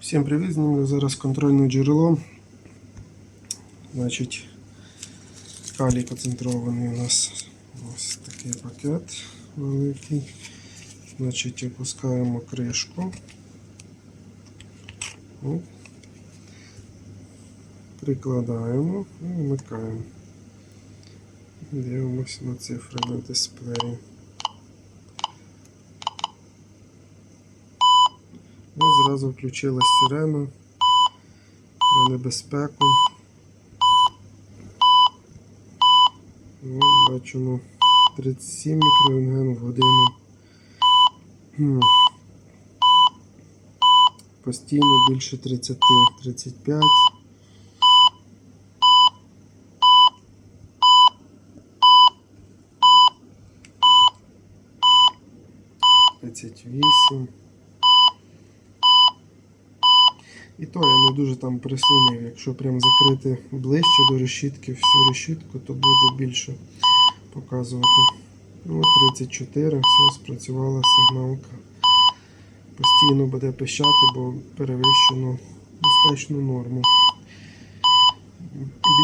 Всім привіт! Знімаю зараз контрольне джерело. Значить, калій концентрований у нас ось такий пакет великий. Значить, опускаємо кришку. Прикладаємо і вмикаємо. Дивимося на цифри на дисплеї. Ну, зразу включилась сирена про небезпеку. Ну, бачимо 37 мікрорентген в годину. Постійно більше 30, 35. Тридцять вісім. І то я не дуже там прислонив. Якщо прям закрити ближче до решітки всю решітку, то буде більше показувати. Ну, 34, все, спрацювала сигналка. Постійно буде пищати, бо перевищено безпечну норму.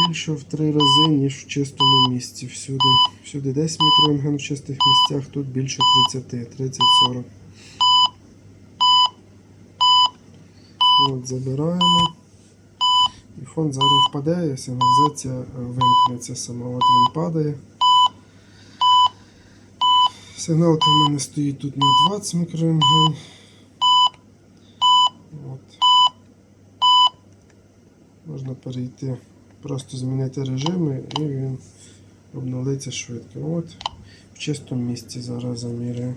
Більше в три рази, ніж в чистому місці. Всюди. Всюди 10 мікрорентген в чистих місцях, тут більше 30, 30-40. От, забираємо. І фон зараз впаде, і сигналізація е, вимкнеться сама. От він падає. Сигналка в мене стоїть тут на 20 мікрорентген. От. Можна перейти, просто змінити режими і він обновиться швидко. От в чистому місці зараз заміряю.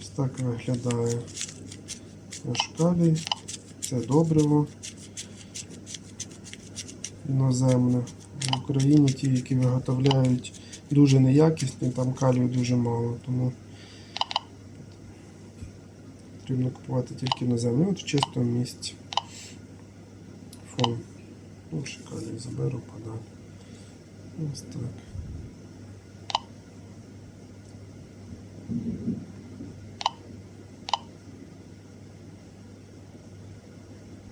Ось так виглядає наш калій. Це добриво іноземне. В Україні ті, які виготовляють дуже неякісні, там калію дуже мало, тому потрібно купувати тільки іноземне. От в чистому місці. Фон. Ну, ще калій заберу подалі. Ось так.